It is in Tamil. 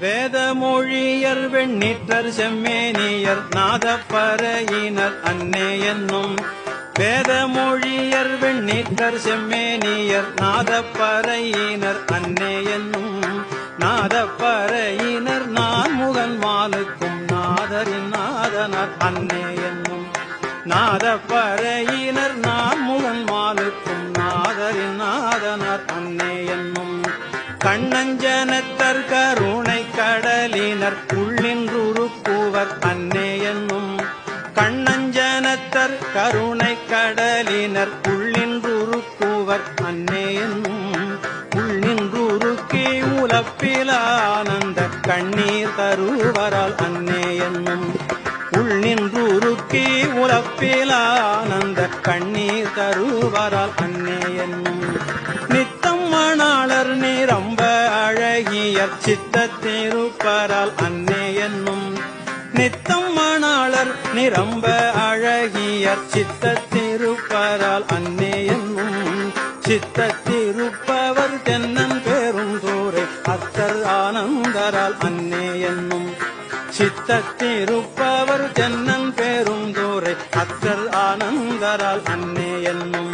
வேதமொழியர் வெண்ணிற்றர் செம்மேனியர் நாதப்பறையினர் அன்னே என்னும். வேதமொழியர் வெண்ணிற்றர் செம்மேனியர் நாதப்பறையினர் அன்னே என்னும். நாதப்பறையினர் நான் முகன் மாலுக்கும் நாதரின் நாதனர் அன்னே என்னும். நாதப்பறையினர் நான் முகன் மாலுக்கும் நாதரின் நாதனர் அன்னே என்னும். கண்ணஞ்சனத்தர் கருணை கடலினர் உள்ளின்றுருக்குவர் அன்னே என்னும் கண்ணஞ்சனத்தர் கருணை கடலினர் உள்ளின்றுருக்குவர் அன்னே என்னும் உள்ளின்றுருக்கி உலப்பிலானந்த கண்ணீர் தருவரால் அன்னே என்னும் உள்நின்றுருக்கி உலப்பிலானந்த கண்ணீர் தருவரால் அன்னே என்னும் நித்தம் அச்சித்த திருப்பரால் அன்னே என்னும் நித்தம் மணாளர் நிரம்ப அழகியர். சித்த திருப்பரால் அன்னே என்னும் சித்த திருப்பவர் தென்னன் பெரும் தூரை. அத்தர் ஆனந்தரால் அன்னே என்னும் சித்த தென்னன் பெரும் தூரை. அத்தர் ஆனந்தரால் அன்னே என்னும்